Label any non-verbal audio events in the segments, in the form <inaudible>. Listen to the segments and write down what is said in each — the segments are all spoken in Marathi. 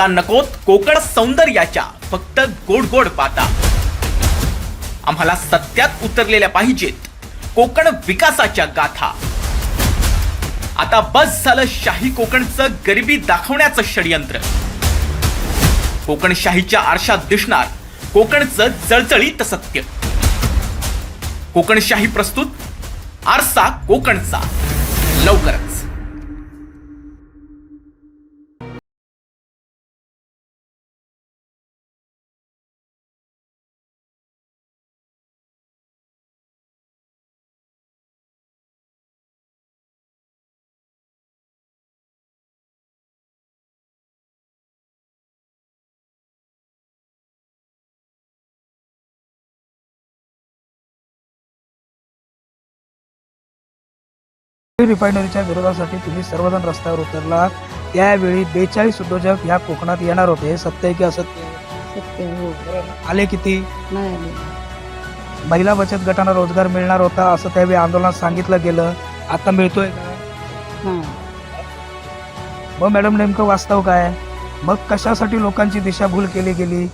आता नकोत कोकण सौंदर्याच्या फक्त गोड गोड बाता आम्हाला सत्यात उतरलेल्या पाहिजेत कोकण विकासाच्या गाथा. आता बस झालं शाही कोकणचं गरिबी दाखवण्याचं षडयंत्र. कोकणशाहीच्या आरशात दिसणार कोकणचं जळजळीत सत्य. कोकणशाही प्रस्तुत आरसा कोकणचा. लवकरच. रिफायनरीच्या विरोधासाठी तुम्ही सर्वजण रस्त्यावर उतरला त्यावेळी बेचाळीस उद्योजक ह्या कोकणात येणार होते. हे सत्य की असत्य हो आले किती? महिला बचत गटांना रोजगार मिळणार होता असं त्यावेळी आंदोलनात सांगितलं गेलं. आता मिळतोय का? मग मॅडम नेमकं वास्तव काय? मग कशासाठी लोकांची दिशाभूल केली गेली?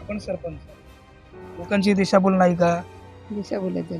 आपण सरपंच. लोकांची दिशाभूल नाही का? दिशा बोलत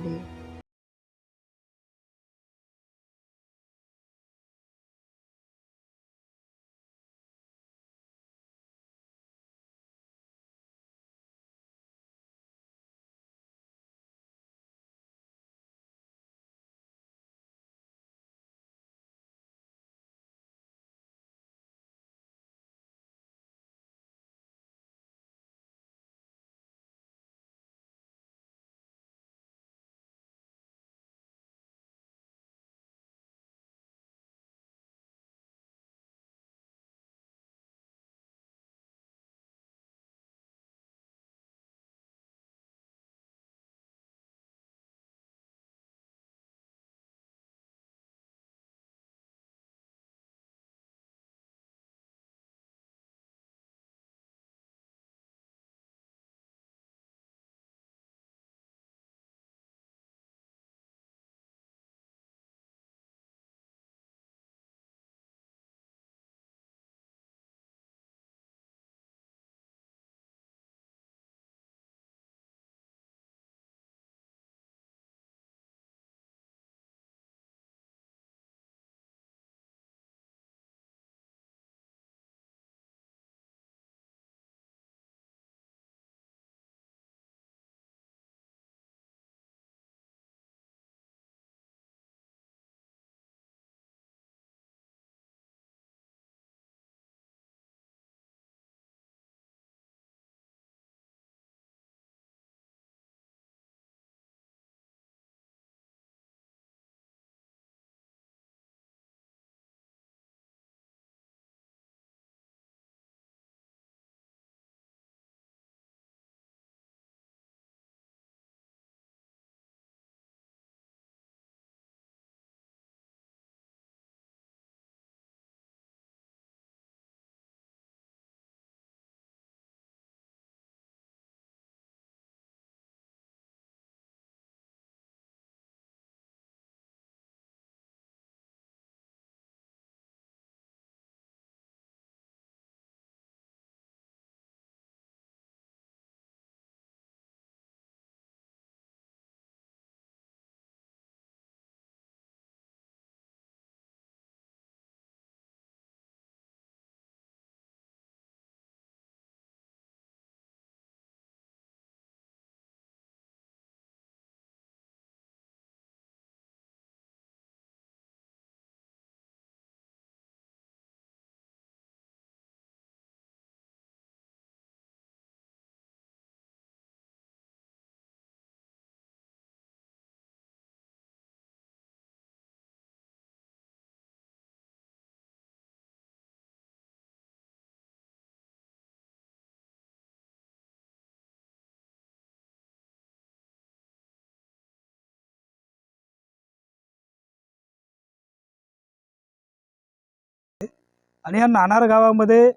आणि या नाणार गावामध्ये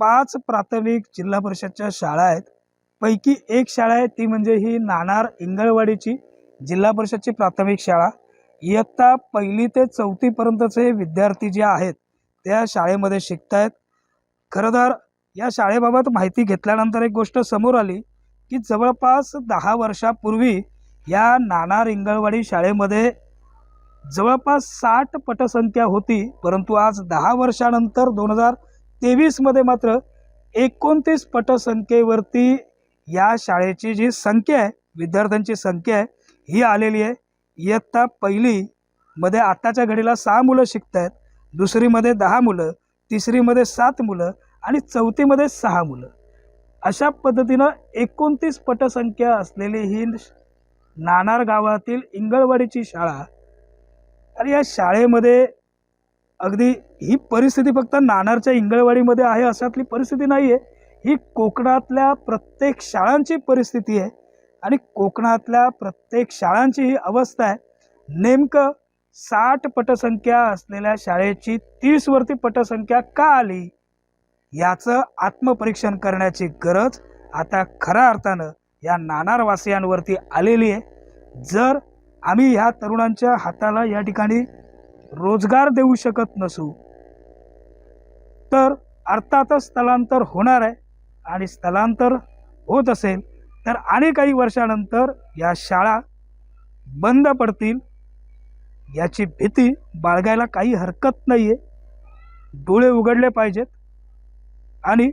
पाच प्राथमिक जिल्हा परिषदच्या शाळा आहेत. पैकी एक शाळा आहे ती म्हणजे ही नाणार इंगळवाडीची जिल्हा परिषदची प्राथमिक शाळा. इयत्ता पहिली ते चौथीपर्यंतचे विद्यार्थी जे आहेत त्या शाळेमध्ये शिकत आहेत खरं तर या शाळेबाबत माहिती घेतल्यानंतर एक गोष्ट समोर आली की जवळपास दहा वर्षापूर्वी या नाणार इंगळवाडी शाळेमध्ये जवळपास साठ पटसंख्या होती परंतु आज दहा वर्षानंतर दोन हजार तेवीसमध्ये मात्र एकोणतीस पटसंख्येवरती या शाळेची जी संख्या आहे विद्यार्थ्यांची संख्या आहे ही आलेली आहे. इयत्ता पहिलीमध्ये आत्ताच्या घडीला सहा मुलं शिकत आहेत दुसरीमध्ये दहा मुलं तिसरीमध्ये सात मुलं आणि चौथीमध्ये सहा मुलं. अशा पद्धतीनं एकोणतीस पटसंख्या असलेली ही नाणार गावातील इंगळवाडीची शाळा आणि या शाळेमध्ये अगदी ही परिस्थिती फक्त नाणारच्या इंगळवाडीमध्ये आहे अशातली परिस्थिती नाही आहे ही कोकणातल्या प्रत्येक शाळांची परिस्थिती आहे आणि कोकणातल्या प्रत्येक शाळांची ही अवस्था आहे. नेमकं साठ पटसंख्या असलेल्या शाळेची तीसवरती पटसंख्या का आली? याचं आत्मपरीक्षण करण्याची गरज आता खऱ्या अर्थानं या नाणारवासियांवरती आलेली आहे. जर आम्ही ह्या तरुणांच्या हाताला या ठिकाणी रोजगार देऊ शकत नसू. तर अर्थातच स्थलांतर होणार आहे आणि स्थलांतर होत असेल तर आणि काही वर्षानंतर या शाळा बंद पडतील. याची भीती बाळगायला काही हरकत नाही आहे डोळे उघडले पाहिजेत आणि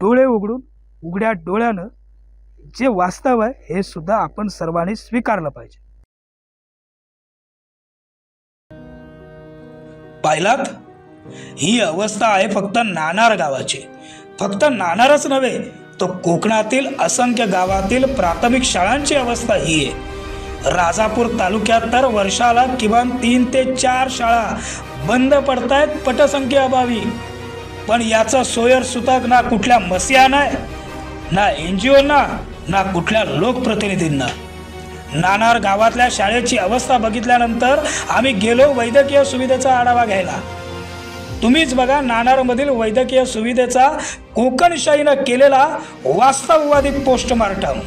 डोळे उघडून उघड्या डोळ्यानं जे वास्तव आहे हे सुद्धा आपण सर्वांनी स्वीकारलं पाहिजे. पाहिलात? ही अवस्था आहे फक्त नाणार गावाची. फक्त नाणारच नव्हे तर कोकणातील असंख्य गावातील प्राथमिक शाळांची अवस्था ही आहे. राजापूर तालुक्यात तर वर्षाला किमान तीन ते चार शाळा बंद पडतायत पटसंख्येअभावी पण याचं सोयर सुतक ना कुठल्या मसियाना ना एन जी ओना ना कुठल्या लोकप्रतिनिधींना. नाणार गावातल्या शाळेची अवस्था बघितल्यानंतर आम्ही गेलो वैद्यकीय सुविधेचा आढावा घ्यायला. तुम्हीच बघा नाणारमधील वैद्यकीय सुविधेचा कोकणशाहीनं केलेला वास्तववादी पोस्टमार्टम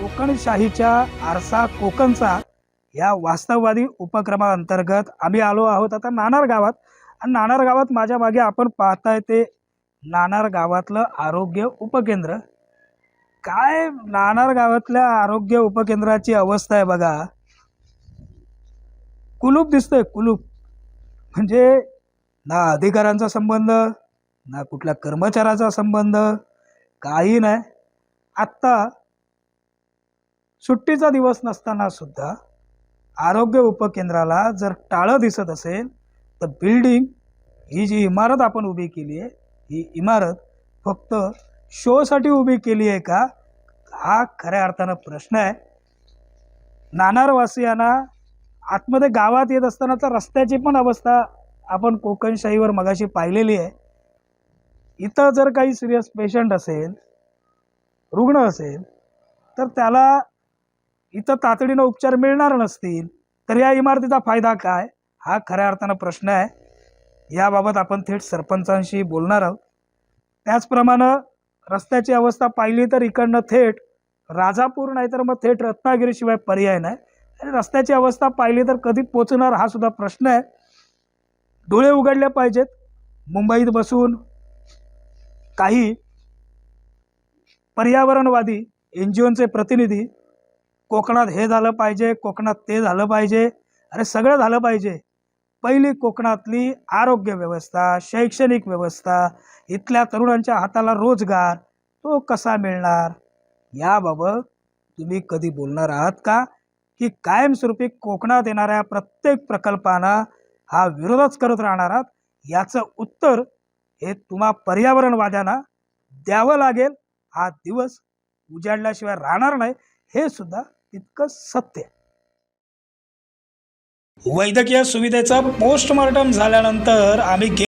कोकणशाहीच्या आरसा कोकणचा या वास्तववादी उपक्रमाअंतर्गत आम्ही आलो आहोत आता नाणार गावात. आणि नाणार गावात माझ्या मागे आपण पाहताय ते नाणार गावातलं आरोग्य उपकेंद्र. काय नाणार गावातल्या आरोग्य उपकेंद्राची अवस्था आहे बघा. कुलूप दिसतंय कुलूप. म्हणजे ना अधिकाऱ्यांचा संबंध ना कुठल्या कर्मचाऱ्याचा संबंध काही नाही. आत्ता सुट्टीचा दिवस नसताना सुद्धा आरोग्य उपकेंद्राला जर टाळं दिसत असेल तर बिल्डिंग ही जी इमारत आपण उभी केली आहे ही इमारत फक्त शोसाठी उभी केली आहे का? हा खऱ्या अर्थानं प्रश्न आहे. नानारवासियांना आतमध्ये गावात येत असतानाचा रस्त्याची पण अवस्था आपण कोकणशाहीवर मगाशी पाहिलेली आहे. इथं जर काही सिरियस पेशंट असेल रुग्ण असेल तर त्याला इथं तातडीनं उपचार मिळणार नसतील तर या इमारतीचा फायदा काय? हा खऱ्या अर्थानं प्रश्न आहे. याबाबत आपण थेट सरपंचांशी बोलणार आहोत. त्याचप्रमाणे रस्त्याची अवस्था पाहिली तर इकडनं थेट राजापूर नाही तर मग थेट रत्नागिरीशिवाय पर्याय नाही. आणि रस्त्याची अवस्था पाहिली तर कधी पोचणार हा सुद्धा प्रश्न आहे. डोळे उघडले पाहिजेत. मुंबईत बसून काही पर्यावरणवादी एन जी ओचे प्रतिनिधी कोकणात हे झालं पाहिजे कोकणात ते झालं पाहिजे अरे सगळं झालं पाहिजे. पहिली कोकणातली आरोग्य व्यवस्था शैक्षणिक व्यवस्था इथल्या तरुणांच्या हाताला रोजगार तो कसा मिळणार? याबाबत तुम्ही कधी बोलणार आहात का? की कायमस्वरूपी कोकणात येणाऱ्या प्रत्येक प्रकल्पांना हा विरोधच करत राहणार आहात? याचं उत्तर हे तुम्हा पर्यावरणवाद्यांना द्यावं लागेल. हा दिवस उजाडल्याशिवाय राहणार नाही हे सुद्धा तितकं सत्य आहे. वैद्यकीय सुविधेचा पोस्टमॉर्टम झाल्यानंतर आम्ही गे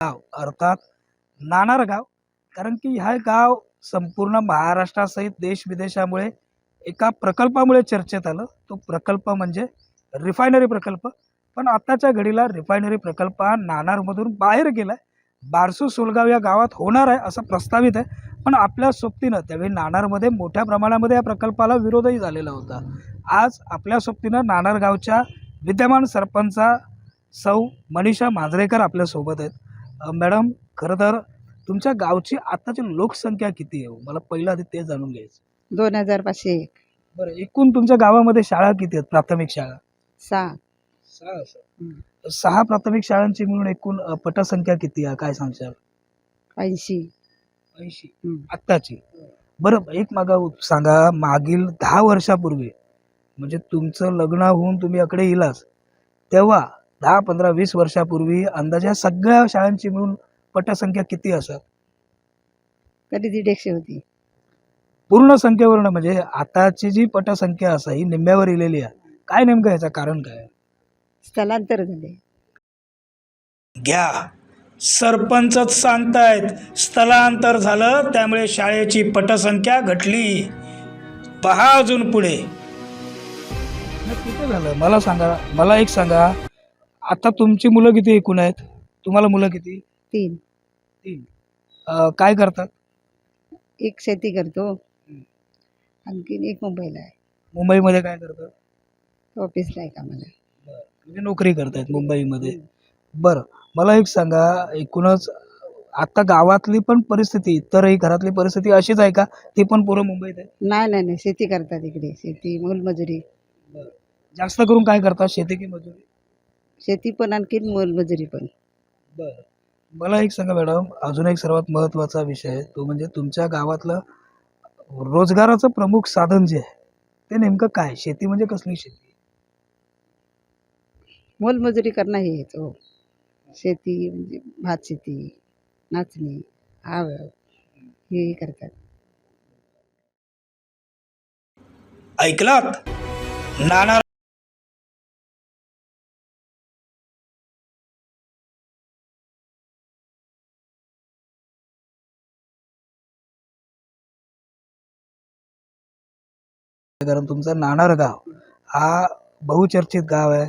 गाव अर्थात नाणार गाव. कारण की हा गाव संपूर्ण महाराष्ट्रासहित देश विदेशामुळे एका प्रकल्पामुळे चर्चेत आलं. तो प्रकल्प म्हणजे रिफायनरी प्रकल्प. पण आत्ताच्या घडीला रिफायनरी प्रकल्प हा नाणारमधून बाहेर गेला आहे बारसू सोलगाव या गावात होणार आहे असं प्रस्तावित आहे. पण आपल्या सोबतीनं त्यावेळी नाणारमध्ये मोठ्या प्रमाणामध्ये या प्रकल्पाला विरोधही झालेला होता. आज आपल्या सोबतीनं नाणार गावच्या विद्यमान सरपंचा सौ मनीषा मांजरेकर आपल्यासोबत आहेत. मॅडम खरं तर तुमच्या गावची आत्ताची लोकसंख्या किती आहे मला पहिलं आधी ते जाणून घ्यायचं. दोन हजार पाचशे एक. बरं एकूण तुमच्या गावामध्ये शाळा किती आहेत? प्राथमिक शाळा? सहा. सहा हं. सहा प्राथमिक शाळांची मिळून एकूण अ, पटसंख्या किती आहे? काय सांगशाल? ऐंशी. ऐंशी. हं. आत्ताची. बरं एक मागा सांगा. मागील दहा वर्षापूर्वी म्हणजे तुमचं लग्न होऊन तुम्ही इकडे येलाच तेव्हा दहा पंधरा वीस वर्षापूर्वी अंदाजे या सगळ्या शाळांची मिळून पटसंख्या किती असत? तरी दीड एकशे होती. पूर्ण संख्येवरनं म्हणजे आताची जी पटसंख्या असा ही निम्म्यावर इलेली आहे. काय नेमकं याचं कारण काय? स्थलांतर झाले. घ्या. सरपंचच सांगतायत स्थलांतर झालं त्यामुळे शाळेची पटसंख्या घटली. पहा अजून पुढे. किती झालं? मला सांगा. मला एक सांगा. आता तुमची मुलं किती एकूण आहेत? तुम्हाला मुलं किती? तीन. तीन. अं, काय करतात? एक शेती करतो. आणखीन एक मुंबईला आहे. मुंबईमध्ये काय करतात? ऑफिसला आहे कामाला. म्हणजे नोकरी करतायत मुंबईमध्ये. बरं. मला एक सांगा एकूणच आता गावातली पण परिस्थिती इतरही घरातली परिस्थिती अशीच आहे का? ती पण पुरं मुंबईत आहे? नाही नाही नाही. शेती करतात इकडे. शेती मोलमजुरी. जास्त करून काय करतात? शेती की मजुरी? शेती पण आणखीन मोलमजुरी पण. बरं. मला एक सांगा मॅडम अजून एक सर्वात महत्त्वाचा विषय आहे तो म्हणजे तुमच्या गावातलं रोजगाराचं प्रमुख साधन जे आहे ते नेमकं काय शेती म्हणजे कसली शेती? मोलमजुरी करणं हे हेच हो. शेती म्हणजे भात शेती नाचणी आव हे करतात. ऐकलात? नाना कारण तुमचं नाणार गाव हा बहुचर्चित गाव आहे.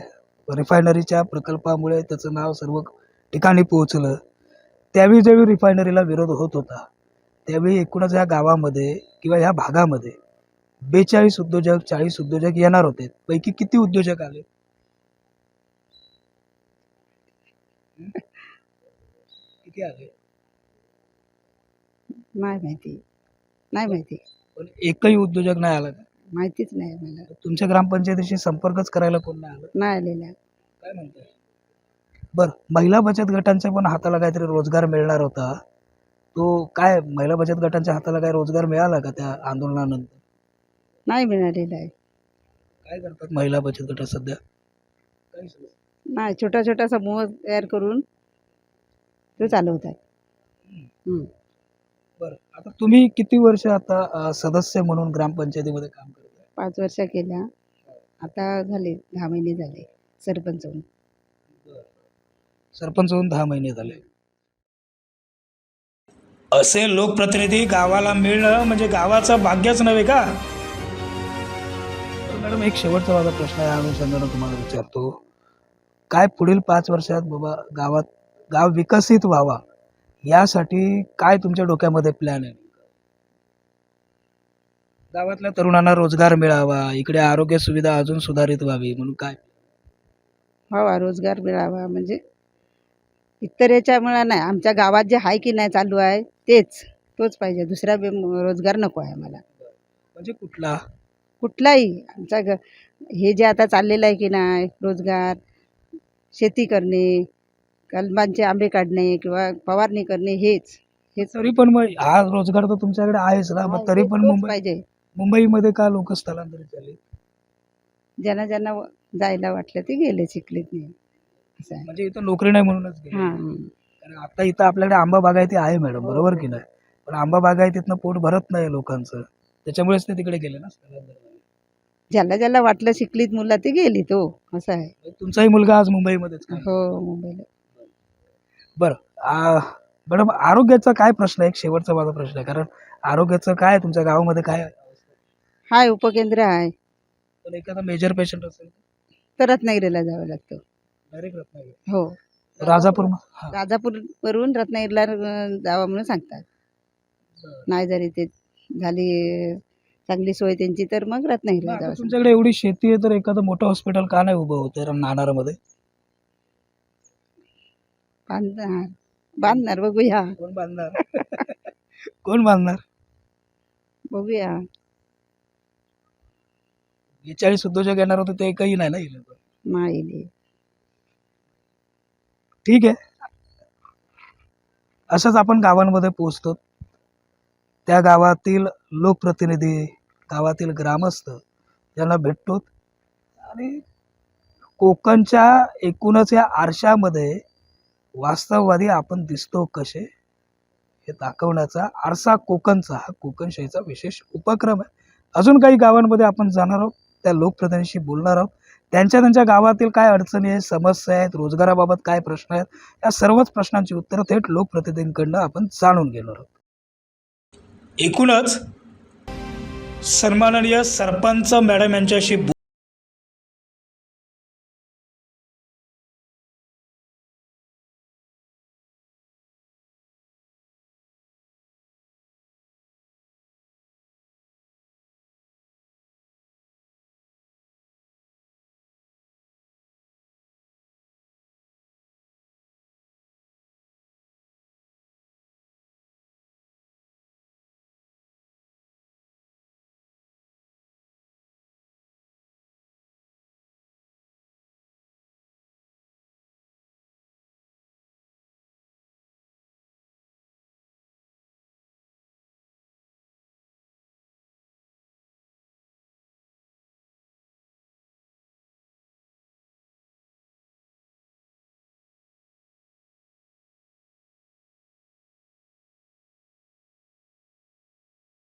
रिफायनरीच्या प्रकल्पामुळे त्याचं नाव सर्व ठिकाणी पोहोचलं. त्यावेळी ज्यावेळी रिफायनरीला विरोध होत होता त्यावेळी एकूणच या गावामध्ये किंवा ह्या भागामध्ये बेचाळीस उद्योजक चाळीस उद्योजक येणार होते. पैकी किती उद्योजक आले? किती आले? नाही माहिती. नाही माहिती. पण एकही उद्योजक नाही आला का? माहितीच नाही मला. तुमच्या ग्रामपंचायतीशी संपर्कच करायला कोण नाही आलं? नाही आलेल्या काय म्हणताय बर महिला बचत गटांच्या पण हाताला काहीतरी रोजगार मिळणार होता. तो काय महिला बचत गटांच्या हाताला काय रोजगार मिळाला का त्या आंदोलनानंतर? नाही मिळालेला आहे. काय करतात महिला बचत गट सध्या? सुरू. नाही छोटा छोटा समूह तयार करून तो चालवतात. बरं आता तुम्ही किती वर्ष आता अ, सदस्य म्हणून ग्रामपंचायतीमध्ये काम करताय पाच वर्ष केल्या. आता झाले दहा महिने झाले सरपंच होऊन. सरपंच होऊन दहा महिने झाले. असे लोकप्रतिनिधी गावाला मिळणं म्हणजे गावाचं भाग्यच नव्हे का? मॅडम एक शेवटचा माझा प्रश्न या अनुषंगानं तुम्हाला विचारतो. काय पुढील पाच वर्षात बाबा गावात गाव विकसित व्हावा? यासाठी काय तुमच्या डोक्यामध्ये प्लॅन आहे? गावातल्या तरुणांना रोजगार मिळावा इकडे आरोग्य सुविधा अजून सुधारित व्हावी म्हणून काय? व्हावा रोजगार मिळावा म्हणजे इतर याच्यामुळे नाही. आमच्या गावात जे आहे की नाही चालू आहे तेच तोच पाहिजे. दुसरा बे रोजगार नको आहे मला म्हणजे कुठला? कुठलाही. आमच्या ग हे जे आता चाललेलं आहे की नाही रोजगार शेती करणे कलमांचे आंबे काढणे किंवा फवारणी करणे हेच. हेच तरी पण मग हा रोजगार तर तुमच्याकडे आहेच ना. मग तरी पण मुंबई पाहिजे. मुंबईमध्ये का लोक स्थलांतरित झाले? ज्यांना ज्यांना व- जायला वाटलं ते गेले शिकलेत नाही असं आहे. म्हणजे इथं नोकरी नाही म्हणूनच गेले. हां. कारण आता इथं आपल्याकडे आंबा बागायती आहे मॅडम बरोबर की नाही? पण आंबा बागायतीतनं पोट भरत नाही लोकांचं. त्याच्यामुळेच ते तिकडे गेले ना स्थलांतर ज्याला ज्याला वाटलं शिकलीत मुलं ते गेली तो. असं आहे. तुमचाही मुलगा आज मुंबईमध्येच हो मुंबईला. बरं. आ, मॅडम आरोग्याचा काय प्रश्न आहे? एक शेवटचा माझा प्रश्न आहे. कारण आरोग्याचं काय आहे? तुमच्या गावामध्ये काय? हाय उपकेंद्र आहे पण एखादा मेजर पेशंट असेल तर? रत्नागिरीला जावं लागतं. डायरेक्ट रत्नागिरी. हो. राजापूर हा. राजापूरवरून रत्नागिरीला अं, जावं म्हणून सांगतात. नाही जरी ते झाली चांगली सोय त्यांची तर मग रत्नागिरीला आता जावं तुमच्याकडे एवढी शेती आहे तर एखादं मोठं हॉस्पिटल का नाही उभं होतं नाणारमध्ये बांधणार. बांधणार बघूया. कोण बांधणार? <laughs> कोण बांधणार? बघूया. बेचाळीस उद्योजक येणार होते ते एकही नाही ना. माईले ठीक आहे. असंच आपण गावांमध्ये पोचतो त्या गावातील लोकप्रतिनिधी गावातील ग्रामस्थ यांना भेटतो. आणि कोकणच्या एकूणच या आरशामध्ये वास्तववादी आपण दिसतो कसे हे दाखवण्याचा आरसा कोकणचा हा कोकणशाहीचा विशेष उपक्रम आहे. अजून काही गावांमध्ये आपण जाणार आहोत. त्या लोकप्रतिनिधीशी बोलणार आहोत. त्यांच्या त्यांच्या गावातील काय अडचणी आहेत समस्या आहेत रोजगाराबाबत काय प्रश्न आहेत या सर्वच प्रश्नांची उत्तरं थेट लोकप्रतिनिधींकडनं आपण जाणून घेणार आहोत. एकूणच सन्माननीय सरपंच मॅडम यांच्याशी